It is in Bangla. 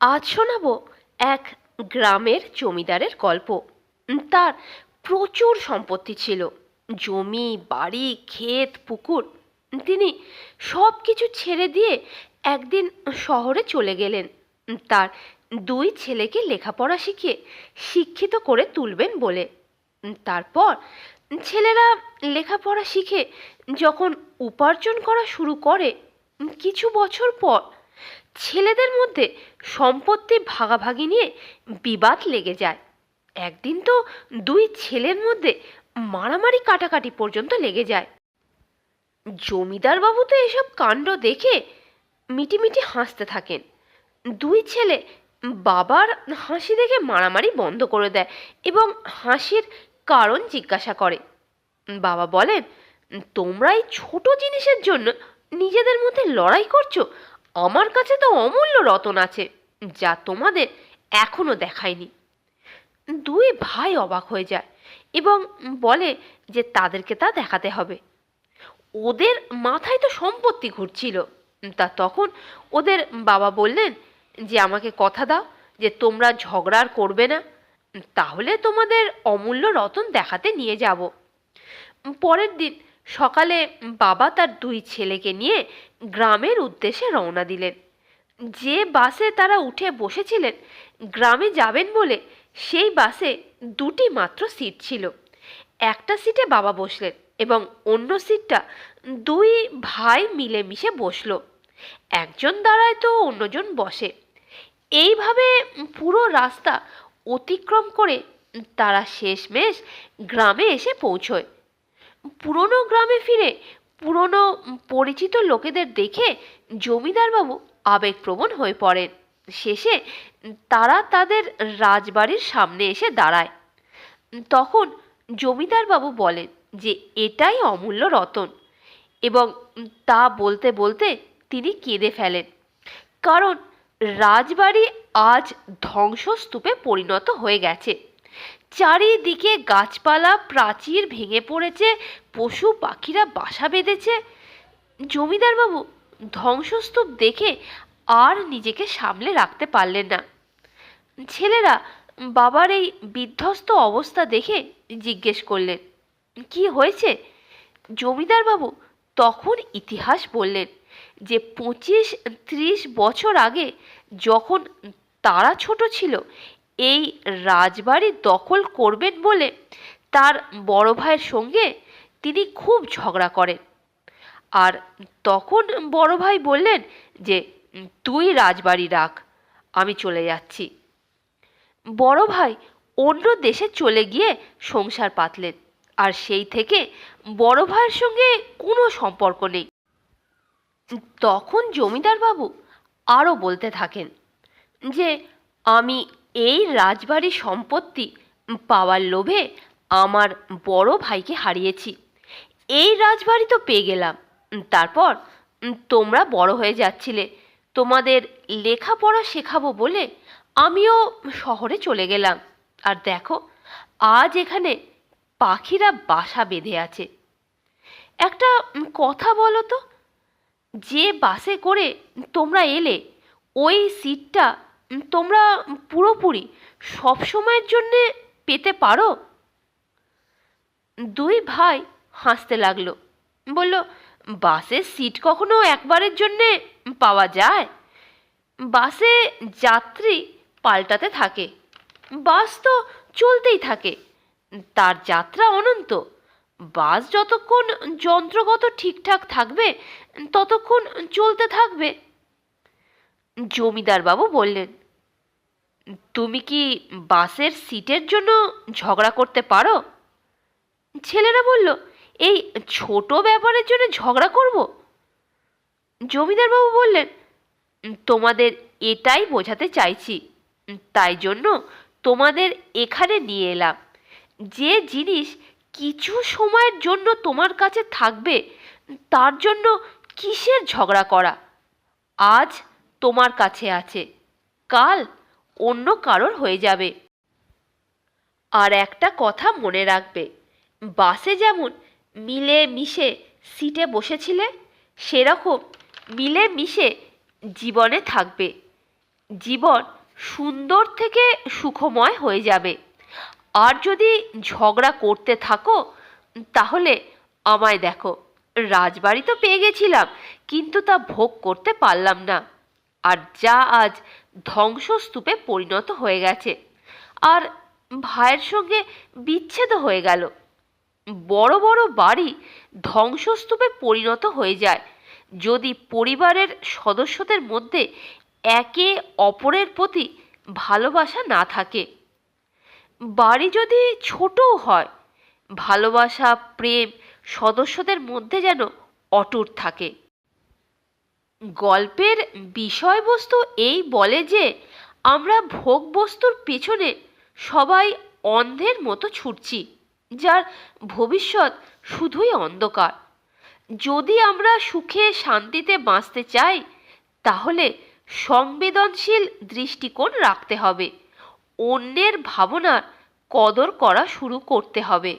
আজ শোনাবো এক গ্রামের জমিদারের গল্প। তার প্রচুর সম্পত্তি ছিল। জমি, বাড়ি, ক্ষেত, পুকুর। তিনি সব কিছু ছেড়ে দিয়ে একদিন শহরে চলে গেলেন। তার দুই ছেলেকে লেখাপড়া শিখিয়ে শিক্ষিত করে তুলবেন বলে। তারপর ছেলেরা লেখাপড়া শিখে যখন উপার্জন করা শুরু করে কিছু বছর পর ছেলেদের মধ্যে সম্পত্তি ভাগাভাগি নিয়ে বিবাদ লেগে যায়। একদিন তো দুই ছেলের মধ্যে মারামারি কাটাকাটি পর্যন্ত লেগে যায়। জমিদার বাবু তো এসব কাণ্ড দেখে মিটিমিটি হাসতে থাকেন। দুই ছেলে বাবার হাসি দেখে মারামারি বন্ধ করে দেয় এবং হাসির কারণ জিজ্ঞাসা করে। বাবা বলেন, তোমরা এই ছোট জিনিসের জন্য নিজেদের মধ্যে লড়াই করছ আমার কাছে তো অমূল্য রতন আছে, যা তোমাদের এখনও দেখায়নি। দুই ভাই অবাক হয়ে যায় এবং বলে যে তাদেরকে তা দেখাতে হবে। ওদের মাথায় তো সম্পত্তি ঘুরছিল। তা তখন ওদের বাবা বললেন যে, আমাকে কথা দাও যে তোমরা ঝগড়া আর করবে না। তাহলে তোমাদের অমূল্য রতন দেখাতে নিয়ে যাব। পরের দিন সকালে বাবা তার দুই ছেলেকে নিয়ে গ্রামের উদ্দেশ্যে রওনা দিলেন। যে বাসে তারা উঠে বসেছিলেন, গ্রামে যাবেন বলে সেই বাসে দুটি মাত্র সিট ছিল। একটা সিটে বাবা বসলেন এবং অন্য সিটটা দুই ভাই মিলেমিশে বসল। একজন দাঁড়ায় তো অন্যজন বসে। এইভাবে পুরো রাস্তা অতিক্রম করে তারা শেষমেশ গ্রামে এসে পৌঁছয়। পুরনো গ্রামে ফিরে পুরনো পরিচিত লোকেদের দেখে জমিদারবাবু আবেগপ্রবণ হয়ে পড়েন। শেষে তারা তাদের রাজবাড়ির সামনে এসে দাঁড়ায়। তখন জমিদারবাবু বলেন যে, এটাই অমূল্য রতন। এবং তা বলতে বলতে তিনি কেঁদে ফেলেন। কারণ রাজবাড়ি আজ ধ্বংসস্তূপে পরিণত হয়ে গেছে। চারিদিকে গাছপালা প্রাচীর ভেঙে পড়েছে, পশু পাখিরা বাসা বেঁধেছে। জমিদারবাবু, ধ্বংসস্তূপ দেখে আর নিজেকে সামলে রাখতে পারলেন না। ছেলেরা বাবার এই বিধ্বস্ত অবস্থা দেখে জিজ্ঞেস করলেন, কি হয়েছে? জমিদারবাবু তখন ইতিহাস বললেন যে, পঁচিশ ত্রিশ বছর আগে যখন তারা ছোট ছিল এই রাজবাড়ি দখল করবেন বলে তার বড় ভাইয়ের সঙ্গে তিনি খুব ঝগড়া করেন। আর তখন বড় ভাই বললেন যে, তুই রাজবাড়ি রাখ, আমি চলে যাচ্ছি। বড় ভাই অন্য দেশে চলে গিয়ে সংসার পাতলেন। আর সেই থেকে বড় ভাইয়ের সঙ্গে কোনো সম্পর্ক নেই। তখন জমিদার বাবু আরও বলতে থাকেন যে, আমি এই রাজবাড়ি সম্পত্তি পাওয়ার লোভে আমার বড় ভাইকে হারিয়েছি। এই রাজবাড়ি তো পেয়ে গেলাম। তারপর তোমরা বড় হয়ে যাচ্ছিলে। তোমাদের লেখাপড়া শেখাবো বলে আমিও শহরে চলে গেলাম। আর দেখো, আজ এখানে পাখিরা বাসা বেঁধে আছে। একটা কথা বলো তো, যে বাসে করে তোমরা এলে, ওই সিটটা তোমরা পুরোপুরি সব সময়ের জন্যে পেতে পারো? দুই ভাই হাসতে লাগল। বলল বাসের সিট কখনো একবারের জন্যে পাওয়া যায়? বাসে যাত্রী পাল্টাতে থাকে। বাস তো চলতেই থাকে। তার যাত্রা অনন্ত। বাস যতক্ষণ যন্ত্রগত ঠিকঠাক থাকবে, ততক্ষণ চলতে থাকবে। জমিদার বাবু বললেন তুমি কি বাসের সিটের জন্য ঝগড়া করতে পারো? ছেলেরা বলল, এই ছোট ব্যাপারের জন্য ঝগড়া করব? জমিদার বাবু বললেন, তোমাদের এটাই বোঝাতে চাইছি। তাই জন্য তোমাদের এখানে নিয়ে এলাম। যে জিনিস কিছু সময়ের জন্য তোমার কাছে থাকবে, তার জন্য কিসের ঝগড়া করা? আজ তোমার কাছে আছে। কাল অন্য কারোর হয়ে যাবে। আর একটা কথা মনে রাখবে, বাসে যেমন মিলে মিশে সিটে বসেছিলে, সেরকম মিলে মিশে জীবনে থাকবে। জীবন সুন্দর থেকে সুখময় হয়ে যাবে। আর যদি ঝগড়া করতে থাকো, তাহলে আমায় দেখো, রাজবাড়ি তো পেয়ে গেছিলাম, কিন্তু তা ভোগ করতে পারলাম না। আর যা আজ ধ্বংসস্তূপে পরিণত হয়ে গেছে। আর ভাইয়ের সঙ্গে বিচ্ছেদ হয়ে গেল। বড় বড় বাড়ি ধ্বংসস্তূপে পরিণত হয়ে যায়। যদি পরিবারের সদস্যদের মধ্যে একে অপরের প্রতি ভালোবাসা না থাকে। বাড়ি যদি ছোটও হয়, ভালোবাসা, প্রেম সদস্যদের মধ্যে যেন অটুট থাকে। গল্পের বিষয়বস্তু এই বলে যে, আমরা ভোগবস্তুর পেছনে সবাই অন্ধের মতো ছুটছি, যার ভবিষ্যৎ শুধুই অন্ধকার। যদি আমরা সুখে শান্তিতে বাঁচতে চাই, তাহলে সংবেদনশীল দৃষ্টিকোণ রাখতে হবে, অন্যের ভাবনার কদর করা শুরু করতে হবে।